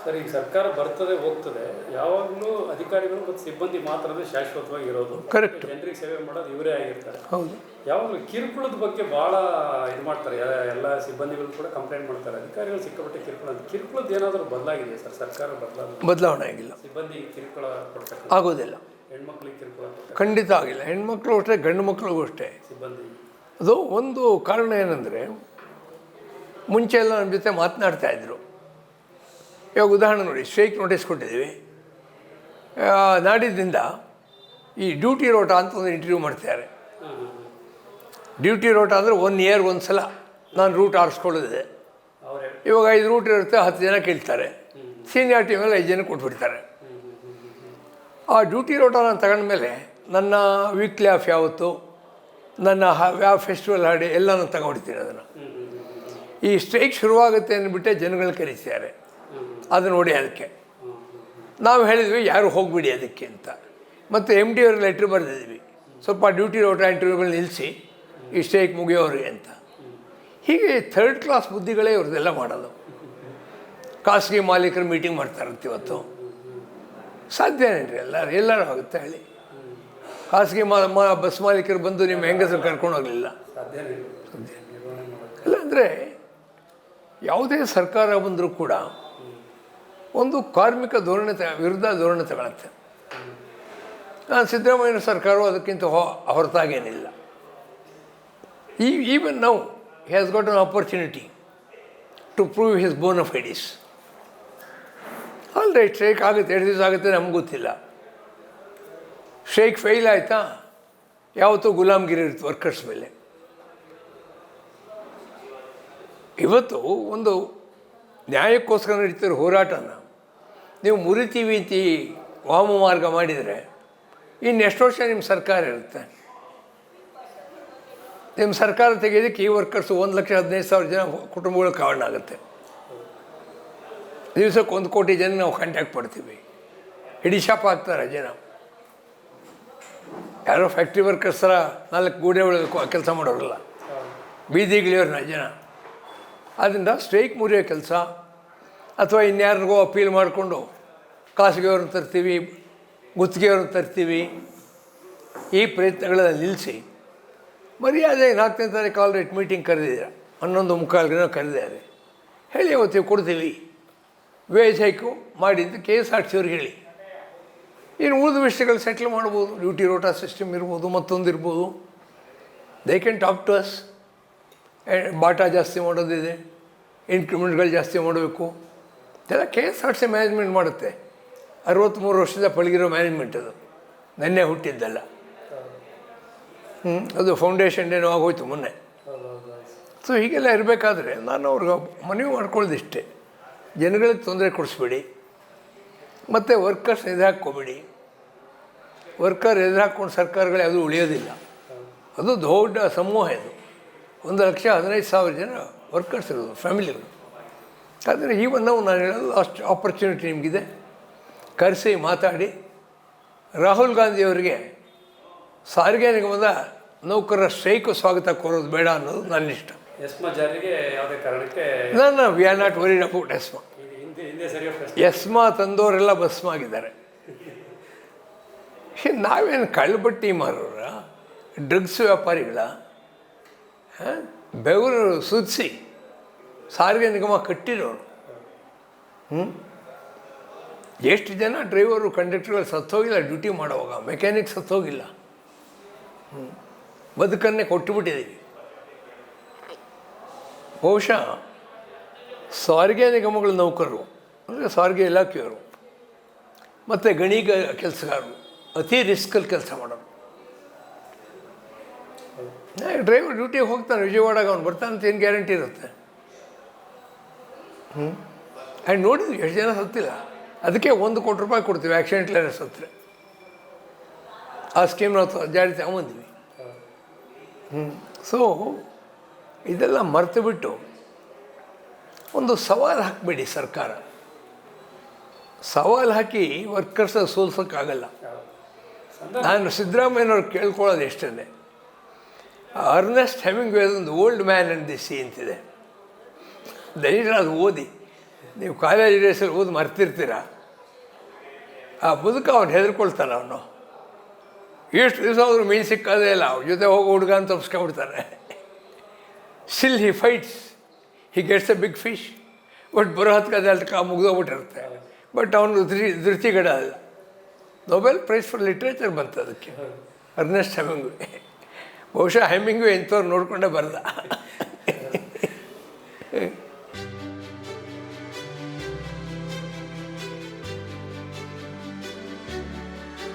ಸರ್ ಈಗ ಸರ್ಕಾರ ಬರ್ತದೆ ಹೋಗ್ತದೆ. ಯಾವಾಗಲೂ ಅಧಿಕಾರಿಗಳು ಮತ್ತು ಸಿಬ್ಬಂದಿ ಮಾತ್ರನೇ ಶಾಶ್ವತವಾಗಿ ಇರೋದು. ಕರೆಕ್ಟ್ ಜನರಿಗೆ ಸೇವೆ ಮಾಡೋದು ಇವರೇ ಆಗಿರ್ತಾರೆ. ಹೌದು. ಯಾವಾಗಲೂ ಕಿರುಕುಳದ ಬಗ್ಗೆ ಭಾಳ ಇದು ಮಾಡ್ತಾರೆ. ಎಲ್ಲ- ಸಿಬ್ಬಂದಿಗಳು ಕೂಡ ಕಂಪ್ಲೇಂಟ್ ಮಾಡ್ತಾರೆ. ಅಧಿಕಾರಿಗಳು ಸಿಕ್ಕಾಪಟ್ಟೆ ಕಿರುಕುಳ. ಕಿರುಕುಳದ್ದು ಕಿರುಕುಳದ ಏನಾದರೂ ಬದಲಾಗಿದೆ? ಸರ್ ಸರ್ಕಾರ ಬದಲಾದ ಬದಲಾವಣೆ ಆಗಿಲ್ಲ. ಸಿಬ್ಬಂದಿ ಕಿರುಕುಳ ಕೊಡ್ತಾರೆ ಆಗೋದಿಲ್ಲ. ಹೆಣ್ಮಕ್ಳಿಗೆ ಕಿರುಕುಳ ಖಂಡಿತ ಆಗಿಲ್ಲ. ಹೆಣ್ಮಕ್ಳು ಅಷ್ಟೇ ಗಂಡು ಮಕ್ಕಳಿಗೂ ಅಷ್ಟೇ. ಸಿಬ್ಬಂದಿ. ಅದು ಒಂದು ಕಾರಣ ಏನಂದರೆ ಮುಂಚೆ ಎಲ್ಲ ನಮ್ಮ ಜೊತೆ ಮಾತನಾಡ್ತಾ ಇದ್ರು. ಇವಾಗ ಉದಾಹರಣೆ ನೋಡಿ ಸ್ಟ್ರೈಕ್ ನೋಟಿಸ್ ಕೊಟ್ಟಿದ್ದೀವಿ. ನಾಡಿದ್ದರಿಂದ ಈ ಡ್ಯೂಟಿ ರೋಟ ಅಂತ ಒಂದು ಇಂಟರ್ವ್ಯೂ ಹಾಂ ಡ್ಯೂಟಿ ರೋಟ ಅಂದರೆ ಒನ್ ಇಯರ್ ಒಂದು ಸಲ ನಾನು ರೂಟ್ ಆರಿಸ್ಕೊಳ್ಳೋದಿದೆ. ಇವಾಗ ಐದು ರೂಟ್ ಇರುತ್ತೆ, ಹತ್ತು ಜನ ಕೇಳ್ತಾರೆ. ಸೀನಿಯರ್ ಟೀಮಲ್ಲಿ ಐದು ಜನ ಕೊಟ್ಬಿಡ್ತಾರೆ. ಆ ಡ್ಯೂಟಿ ರೋಟ ನಾನು ತಗೊಂಡ್ಮೇಲೆ ನನ್ನ ವೀಕ್ಲಿ ಆಫ್ ಯಾವತ್ತು, ನನ್ನ ಯಾವ ಫೆಸ್ಟಿವಲ್ ಹಾಡಿ ಎಲ್ಲ ನಾನು ತಗೊಂಡ್ಬಿಡ್ತೀನಿ ಅದನ್ನು. ಈ ಸ್ಟ್ರೈಕ್ ಶುರುವಾಗುತ್ತೆ ಅಂದ್ಬಿಟ್ಟೆ ಜನಗಳು ಕರೀತಾರೆ ಅದು ನೋಡಿ ಅದಕ್ಕೆ. ನಾವು ಹೇಳಿದ್ವಿ ಯಾರು ಹೋಗ್ಬಿಡಿ ಅದಕ್ಕೆ ಅಂತ. ಮತ್ತು ಎಂ ಡಿ ಅವ್ರ ಲೆಟ್ರ್ ಬರೆದಿದ್ವಿ. ಸ್ವಲ್ಪ ಡ್ಯೂಟಿ ರೋಟ ಇಂಟರ್ವ್ಯೂಗಳು ನಿಲ್ಲಿಸಿ ಈ ಸ್ಟ್ರೈಕ್ ಮುಗಿಯೋರಿಗೆ ಅಂತ. ಹೀಗೆ ಥರ್ಡ್ ಕ್ಲಾಸ್ ಬುದ್ಧಿಗಳೇ ಇವ್ರದ್ದೆಲ್ಲ ಮಾಡೋದು. ಖಾಸಗಿ ಮಾಲೀಕರು ಮೀಟಿಂಗ್ ಮಾಡ್ತಾರಂತೆ ಇವತ್ತು. ಸಾಧ್ಯನೇನ್ರಿ ಎಲ್ಲ? ಎಲ್ಲರೂ ಆಗುತ್ತೆ ಹೇಳಿ. ಖಾಸಗಿ ಮಾ ಮಾ- ಬಸ್ ಮಾಲೀಕರು ಬಂದು ನಿಮ್ಮ ಹೆಂಗಸರು ಕರ್ಕೊಂಡು ಹೋಗಲಿಲ್ಲ. ಸಾಧ್ಯನೇ ಇಲ್ಲ. ಅಂದರೆ ಯಾವುದೇ ಸರ್ಕಾರ ಬಂದರೂ ಕೂಡ ಒಂದು ಕಾರ್ಮಿಕ ಧೋರಣೆ ವಿರುದ್ಧ ಧೋರಣೆ ತಗೊಳುತ್ತೆ. ಸಿದ್ದರಾಮಯ್ಯ ಸರ್ಕಾರವು ಅದಕ್ಕಿಂತ ಹೊ, ಹೊರತಾಗೇನಿಲ್ಲ. ಈ ಈವನ್ ನಾವು has got an opportunity to prove his bona fides right strike ಆಗುತ್ತೆ, ಎರಡು ದಿವಸ ಆಗುತ್ತೆ, ನಮ್ಗೆ ಗೊತ್ತಿಲ್ಲ. ಸ್ಟ್ರೈಕ್ ಫೇಲ್ ಆಯಿತಾ? ಯಾವತ್ತೂ ಗುಲಾಮ್ಗಿರಿ ಇರುತ್ತೆ ವರ್ಕರ್ಸ್ ಮೇಲೆ. ಇವತ್ತು ಒಂದು ನ್ಯಾಯಕ್ಕೋಸ್ಕರ ನಡೀತಿರೋ ಹೋರಾಟನ ನೀವು ಮುರಿತೀವಿ ಅಂತ ಈ ವಾಮ ಮಾರ್ಗ ಮಾಡಿದರೆ ಇನ್ನು ಎಷ್ಟು ವರ್ಷ ನಿಮ್ಮ ಸರ್ಕಾರ ಇರುತ್ತೆ. ನಿಮ್ಮ ಸರ್ಕಾರ ತೆಗೆಯೋದಕ್ಕೆ ಈ ವರ್ಕರ್ಸು ಒಂದು ಲಕ್ಷ ಹದಿನೈದು ಸಾವಿರ ಜನ ಕುಟುಂಬಗಳು ಕಾರಣ ಆಗುತ್ತೆ. ದಿವಸಕ್ಕೆ ಒಂದು ಕೋಟಿ ಜನ ನಾವು ಕಾಂಟ್ಯಾಕ್ಟ್ ಪಡ್ತೀವಿ. ಹಿಡಿಶಾಪ್ ಶಾಪ್ ಆಗ್ತಾರೆ ಜನ. ಯಾರೋ ಫ್ಯಾಕ್ಟ್ರಿ ವರ್ಕರ್ಸ್ ಥರ ನಾಲ್ಕು ಗೂಡೆ ಒಳಗೆ ಕೆಲಸ ಮಾಡೋರಲ್ಲ. ಬೀದಿಗಿಳಿಯೋರ್ನ ಜನ. ಆದ್ದರಿಂದ ಸ್ಟ್ರೈಕ್ ಮುರಿಯೋ ಕೆಲಸ ಅಥವಾ ಇನ್ಯಾರಿಗೋ ಅಪೀಲ್ ಮಾಡಿಕೊಂಡು ಖಾಸಗಿಯವ್ರನ್ನ ತರ್ತೀವಿ, ಗುತ್ತಿಗೆಯವ್ರನ್ನ ತರ್ತೀವಿ, ಈ ಪ್ರಯತ್ನಗಳನ್ನ ನಿಲ್ಲಿಸಿ. ಮರ್ಯಾದೆ ನಾಲ್ಕನೇ ತಾರೀಕು ಕಾಲ್ ರೇಟ್ ಮೀಟಿಂಗ್ ಕರೆದಿದ್ದೀರ. ಹನ್ನೊಂದು ಮುಕ್ಕಾಲು ದಿನ ಕರೆದಿದ್ದಾರೆ. ಹೇಳಿ ಅವತ್ತಿಗೆ ಕೊಡ್ತೀವಿ. ವೇಜ್ ಹೈಕು ಮಾಡಿದ್ದು ಕೆ ಎಸ್ ಆರ್ ಟಿ ಅವ್ರಿಗೆ ಹೇಳಿ. ಇನ್ನು ಉಳಿದ ವಿಷಯಗಳು ಸೆಟ್ಲ್ ಮಾಡ್ಬೋದು. ಡ್ಯೂಟಿ ರೋಟಾ ಸಿಸ್ಟಮ್ ಇರ್ಬೋದು, ಮತ್ತೊಂದು ಇರ್ಬೋದು. They can talk to us Bata ಜಾಸ್ತಿ ಮಾಡೋದಿದೆ. ಇನ್ಕ್ರಿಮೆಂಟ್ಗಳು ಜಾಸ್ತಿ ಮಾಡಬೇಕು. ಇದೆಲ್ಲ K S R C management ಮಾಡುತ್ತೆ. ಅರವತ್ತ್ಮೂರು ವರ್ಷದ ಪಳಗಿರೋ ಮ್ಯಾನೇಜ್ಮೆಂಟ್ ಅದು. ನೆನ್ನೆ ಹುಟ್ಟಿದ್ದಲ್ಲ. ಹ್ಞೂ ಅದು ಫೌಂಡೇಶನ್ ಡೇನೋ ಆಗೋಯ್ತು ಮೊನ್ನೆ. ಸೊ ಹೀಗೆಲ್ಲ ಇರಬೇಕಾದ್ರೆ ನಾನು ಅವ್ರಿಗೆ ಮನವಿ ಮಾಡ್ಕೊಳ್ಳೋದಿಷ್ಟೇ. ಜನಗಳಿಗೆ ತೊಂದರೆ ಕೊಡಿಸ್ಬೇಡಿ. ಮತ್ತು ವರ್ಕರ್ಸ್ ಎದುರಾಕೋಬೇಡಿ ವರ್ಕರ್ ಎದುರಾಕೊಂಡು ಸರ್ಕಾರಗಳು ಯಾವುದೂ ಉಳಿಯೋದಿಲ್ಲ. ಅದು ದೊಡ್ಡ ಸಮೂಹ ಇದು. ಒಂದು ಲಕ್ಷ ಹದಿನೈದು ಸಾವಿರ ಜನ ವರ್ಕರ್ಸ್ ಇರೋದು ಫ್ಯಾಮಿಲಿಗಳು. ಆದರೆ ಈವನ್ ನಾವು ನಾನು ಹೇಳೋದು ಅಷ್ಟು ಆಪರ್ಚುನಿಟಿ ನಿಮಗಿದೆ. ಕರೆಸಿ ಮಾತಾಡಿ. ರಾಹುಲ್ ಗಾಂಧಿಯವರಿಗೆ ಸಾರಿಗೆ ನಿಗಮದ ನೌಕರರ ಸ್ಟ್ರೈಕು ಸ್ವಾಗತ ಕೋರೋದು ಬೇಡ ಅನ್ನೋದು ನನ್ನ ಇಷ್ಟ. ಎಸ್ಮಾ ಜಾರಿಗೆ ಯಾವುದೇ ಕಾರಣಕ್ಕೆ ನಾನು we are not worried about ESMA. ESMA ತಂದವರೆಲ್ಲ ಭಸ್ಮ ಆಗಿದ್ದಾರೆ ನಾವೇನು ಕಳ್ಳಬಟ್ಟಿ ಮಾರೋರ ಡ್ರಗ್ಸ್ ವ್ಯಾಪಾರಿಗಳ? ಬೆವರು ಸುದಿಸಿ ಸಾರಿಗೆ ನಿಗಮ ಕಟ್ಟಿರೋರು. ಹ್ಞೂ ಎಷ್ಟು ಜನ ಡ್ರೈವರು, ಕಂಡಕ್ಟರ್ಗಳು ಸತ್ತೋಗಿಲ್ಲ, ಡ್ಯೂಟಿ ಮಾಡುವಾಗ. ಮೆಕ್ಯಾನಿಕ್ ಸತ್ತೋಗಿಲ್ಲ. ಹ್ಞೂ ಬದುಕನ್ನೇ ಕೊಟ್ಟುಬಿಟ್ಟಿದ್ದೀವಿ. ಬಹುಶಃ ಸಾರಿಗೆ ನಿಗಮಗಳ ನೌಕರರು, ಅಂದರೆ ಸಾರಿಗೆ ಇಲಾಖೆಯವರು, ಮತ್ತು ಗಣಿಗ ಕೆಲಸಗಾರರು, ಅತಿ ರಿಸ್ಕಲ್ಲಿ ಕೆಲಸ ಮಾಡೋರು. ಡ್ರೈವರ್ ಡ್ಯೂಟಿಗೆ ಹೋಗ್ತಾನೆ, ವಿಜಯವಾಡಾಗ ಅವ್ನು ಬರ್ತಾನಂತ ಏನು ಗ್ಯಾರಂಟಿ ಇರುತ್ತೆ? ಹ್ಞೂ ಆ್ಯಂಡ್ ನೋಡಿದ್ವಿ, ಎಷ್ಟು ಜನ ಸತ್ತಿಲ್ಲ. ಅದಕ್ಕೆ ಒಂದು ಕೋಟಿ ರೂಪಾಯಿ ಕೊಡ್ತೀವಿ ಆಕ್ಸಿಡೆಂಟ್ಲೇ ಸತ್ತರೆ ಆ ಸ್ಕೀಮ್ ನಾವು ಜಾರಿ ತಗೊಂಬಂದ್ವಿ. ಹ್ಞೂ ಸೊ ಇದೆಲ್ಲ ಮರೆತು ಬಿಟ್ಟು ಒಂದು ಸವಾಲು ಹಾಕಬೇಡಿ ಸರ್ಕಾರ. ಸವಾಲು ಹಾಕಿ ವರ್ಕರ್ಸ್ ಸೋಲ್ಸೋಕ್ಕಾಗಲ್ಲ. ನಾನು ಸಿದ್ದರಾಮಯ್ಯನವ್ರು ಕೇಳ್ಕೊಳ್ಳೋದು ಎಷ್ಟೇ ಅರ್ನೆಸ್ಟ್ ಹೆಮಿಂಗ್ ಒಂದು old man and the sea ಅಂತಿದೆ. ದಯವಿಟ್ಟು ಅದು ಓದಿ, ನೀವು ಕಾಲೇಜ್ ಡೇಸಲ್ಲಿ ಓದಿ ಮರ್ತಿರ್ತೀರ? ಆ ಮುದುಕ ಅವನು ಹೆದರ್ಕೊಳ್ತಾನೆ ಅವನು. ಎಷ್ಟು ದಿವಸ ಅವರು ಮೀನು ಸಿಕ್ಕೋದೇ ಇಲ್ಲ ಅವ್ರ ಜೊತೆ ಹೋಗೋ ಹುಡುಗ ಅಂತ ಒಪ್ಸ್ಕೊಂಡ್ಬಿಡ್ತಾರೆ still he fights he gets a big fish but ಬರೋ ಹತ್ಕದೆ ಅಲ್ಕ ಮುಗಿದೋಗ್ಬಿಟ್ಟಿರುತ್ತೆ. ಬಟ್ ಅವನು ಧೃತಿ ಧೃತಿಗಡ ಅಲ್ಲ. ನೊಬೆಲ್ ಪ್ರೈಸ್ ಫಾರ್ ಲಿಟ್ರೇಚರ್ ಬಂತು ಅದಕ್ಕೆ. ಅರ್ನೆಸ್ಟ್ ಹೆಮಿಂಗ್ವೆ ಬಹುಶಃ ಹೆಮಿಂಗ್ವೆ ಇಂಥವ್ರು ನೋಡಿಕೊಂಡೇ ಬರೆದ (laughs)